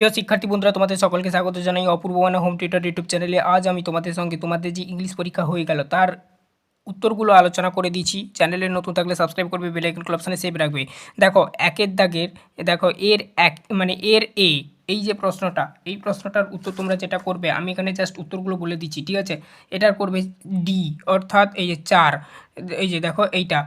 প্রিয় শিক্ষার্থী বন্ধুরা, তোমাদের সকলকে স্বাগত জানাই অপূর্ব মানে হোম টিউটর ইউটিউব চ্যানেলে আজ আমি তোমাদের সঙ্গে তোমাদের যে ইংলিশ পরীক্ষা হয়ে গেল, তার উত্তরগুলো আলোচনা করে দিচ্ছি চ্যানেলে নতুন থাকলে সাবস্ক্রাইব করবে বেল আইকন অপশানে সেভ রাখবে। দেখো, একের দাগের, দেখো, এর এক মানে এর এ এই যে প্রশ্নটা, এই প্রশ্নটার উত্তর তোমরা যেটা করবে, আমি এখানে জাস্ট উত্তরগুলো বলে দিচ্ছি, ঠিক আছে? এটার করবে ডি অর্থাৎ এই যে চার, এই যে দেখো এইটা।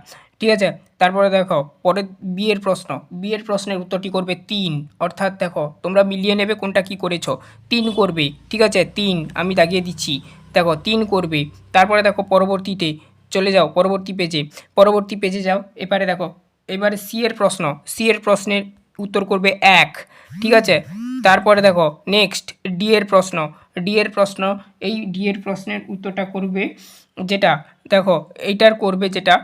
ঠিক আছে? তারপরে দেখো, পরের বিয়ের প্রশ্ন। বিয়ের প্রশ্নের উত্তরটি করবে তিন। অর্থাৎ দেখো, তোমরা মিলিয়ে নেবে কোনটা কি করেছ। তিন করবে, ঠিক আছে? তিন, আমি দাগিয়ে দিচ্ছি। দেখো, তিন করবে। তারপরে দেখো, পরবর্তীতে চলে যাও, পরবর্তী পেজে পরবর্তী পেজে যাও, এবারে দেখো, এবারে সি এর প্রশ্ন। সি এর প্রশ্নের উত্তর করবে এক, ঠিক আছে? তারপরে দেখো নেক্সট ডি এর প্রশ্ন। ডি এর প্রশ্ন, এই ডি এর প্রশ্নের উত্তরটা করবে যেটা, দেখো, এইটার করবে যেটা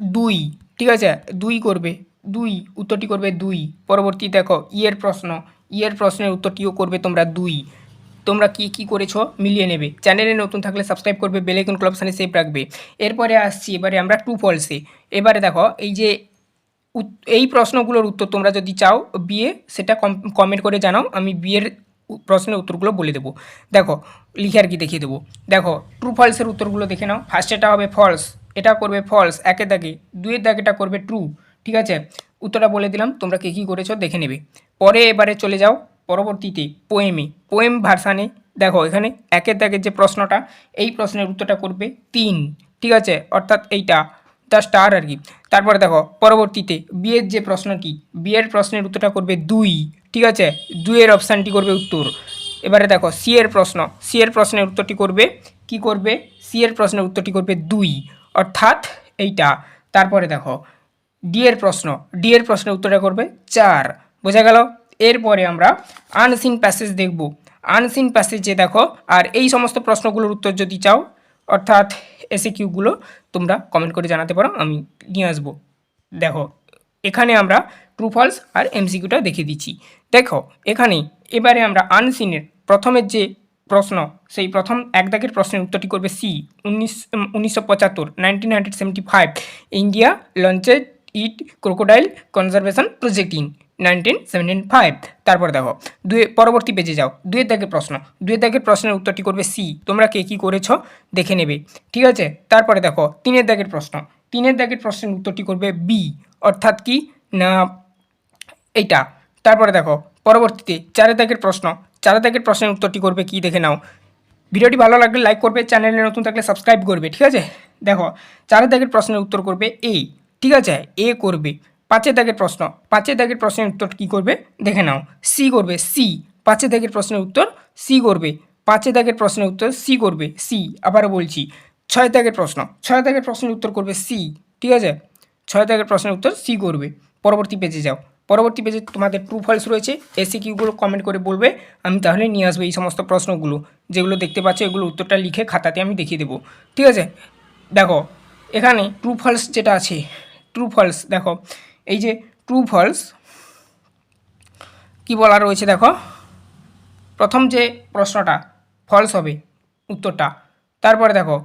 দুই, ঠিক আছে? দুই করবে, দুই, উত্তরটি করবে দুই। পরবর্তী দেখো, ইয়ের প্রশ্ন, ইয়ের প্রশ্নের উত্তরটিও করবে তোমরা দুই। তোমরা কি কি করেছ? মিলিয়ে নেবে। চ্যানেলে নতুন থাকলে সাবস্ক্রাইব করবে বেলাইকন ক্লাব সানে সেভ রাখবে। এরপরে আসছি, এবারে আমরা টু ফলসে এবারে দেখো, এই যে এই প্রশ্নগুলোর উত্তর তোমরা যদি চাও বিয়ে সেটা কমেন্ট করে জানাও, আমি বিয়ের প্রশ্নের উত্তরগুলো বলে দেবো। দেখো, লিখে আর কি দেখিয়ে দেবো। দেখো ট্রু ফলসের উত্তরগুলো দেখে নাও। ফার্স্ট এটা হবে ফলস এটা করবে ফলস একের দাগে, দুইয়ের দাগেটা করবে ট্রু ঠিক আছে? উত্তরটা বলে দিলাম, তোমরা কী কী করেছ দেখে নেবে। পরে এবারে চলে যাও পরবর্তীতে পোয়েমে পোয়েম ভার্সানে দেখো এখানে একের দাগের যে প্রশ্নটা, এই প্রশ্নের উত্তরটা করবে তিন, ঠিক আছে? অর্থাৎ এইটা দ্য স্টার আর কি। তারপরে দেখো, পরবর্তীতে বিয়ের যে প্রশ্নটি বিয়ের প্রশ্নের উত্তরটা করবে দুই, ঠিক আছে? দুইয়ের অপশানটি করবে উত্তর। এবারে দেখো সি এর প্রশ্ন সি এর প্রশ্নের উত্তরটি করবে, কি করবে? সি এর প্রশ্নের উত্তরটি করবে দুই। অর্থাৎ এইটা। তারপরে দেখো ডি এর প্রশ্ন। ডি এর প্রশ্নের উত্তরটা করবে চার। বোঝা গেল? এরপরে আমরা আনসিন প্যাসেজ দেখব। আনসিন প্যাসেজে দেখো, আর এই সমস্ত প্রশ্নগুলোর উত্তর যদি চাও, অর্থাৎ এসে কিউগুলো তোমরা কমেন্ট করে জানাতে পারো, আমি নিয়ে আসব। দেখো, এখানে আমরা ট্রু ফলস আর এমসিকিউটা দেখিয়ে দিচ্ছি। দেখো, এখানে এবারে আমরা আনসিনের প্রথমের যে প্রশ্ন। সেই প্রথম এক দাগের প্রশ্নের উত্তরটি করবে সি উনিশ উনিশশো পঁচাত্তর nineteen hundred seventy five India launched it crocodile conservation project in nineteen seventeen five তারপর দেখো দুই পরবর্তী পেজে যাও, দুয়ের দাগের প্রশ্ন। দুয়ের দাগের প্রশ্নের উত্তরটি করবে সি তোমরা কে কী করেছ দেখে নেবে। ঠিক আছে? তারপরে দেখো, তিনের দাগের প্রশ্ন। তিনের দাগের প্রশ্নের উত্তরটি করবে বি অর্থাৎ কি? না, এইটা। তারপরে দেখো, পরবর্তীতে চারের দাগের প্রশ্ন চারের দাগের প্রশ্নের উত্তরটি করবে, কি দেখে নাও। ভিডিওটি ভালো লাগলে লাইক করবে চ্যানেলে নতুন থাকলে সাবস্ক্রাইব করবে, ঠিক আছে? দেখো চারের দাগের প্রশ্নের উত্তর করবে এ ঠিক আছে? এ করবে। পাঁচের দাগের প্রশ্ন পাঁচের দাগের প্রশ্নের উত্তর কি করবে? দেখে নাও। সি করবে সি পাঁচের দাগের প্রশ্নের উত্তর সি করবে। পাঁচের দাগের প্রশ্নের উত্তর সি করবে সি আবার বলছি, ছয় দাগের প্রশ্ন, ছয় দাগের প্রশ্নের উত্তর করবে সি ঠিক আছে? ছয় দাগের প্রশ্নের উত্তর সি করবে। পরবর্তী পেজে যাও। পরবর্তী পেজে তোমাদের ট্রু ফলস রয়েছে এসি কিউগুলো কমেন্ট করে বলবে, আমি তাহলে নিয়ে আসব এই সমস্ত প্রশ্নগুলো। যেগুলো দেখতে পাচ্ছ, এগুলো উত্তরটা লিখে খাতাতে আমি দেখিয়ে দেবো। ঠিক আছে? দেখো, এখানে ট্রু ফলস যেটা আছে ট্রু ফলস দেখো, এই যে ট্রু ফলস কি বলা রয়েছে দেখো? প্রথম যে প্রশ্নটা ফলস হবে উত্তরটা। তারপরে দেখো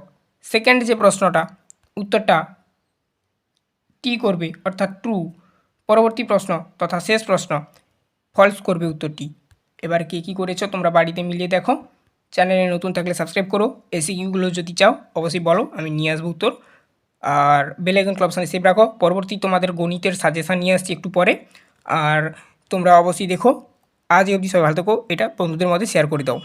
সেকেন্ড যে প্রশ্নটা, উত্তরটা টি করবে? অর্থাৎ ট্রু পরবর্তী প্রশ্ন তথা শেষ প্রশ্ন। ফলস করবে উত্তরটি। এবার কে কী করেছ তোমরা বাড়িতে মিলিয়ে দেখো। চ্যানেলে নতুন থাকলে সাবস্ক্রাইব করো। এসি কিউগুলো যদি চাও, অবশ্যই বলো, আমি নিয়ে আসব উত্তর। আর বেলাইকন ক্লাব সাথে সেভ রাখো। পরবর্তী তোমাদের গণিতের সাজেশান নিয়ে আসছি একটু পরে। আর তোমরা অবশ্যই দেখো। আজ অবধি সবাই ভালো থাকো। এটা বন্ধুদের মধ্যে শেয়ার করে দাও।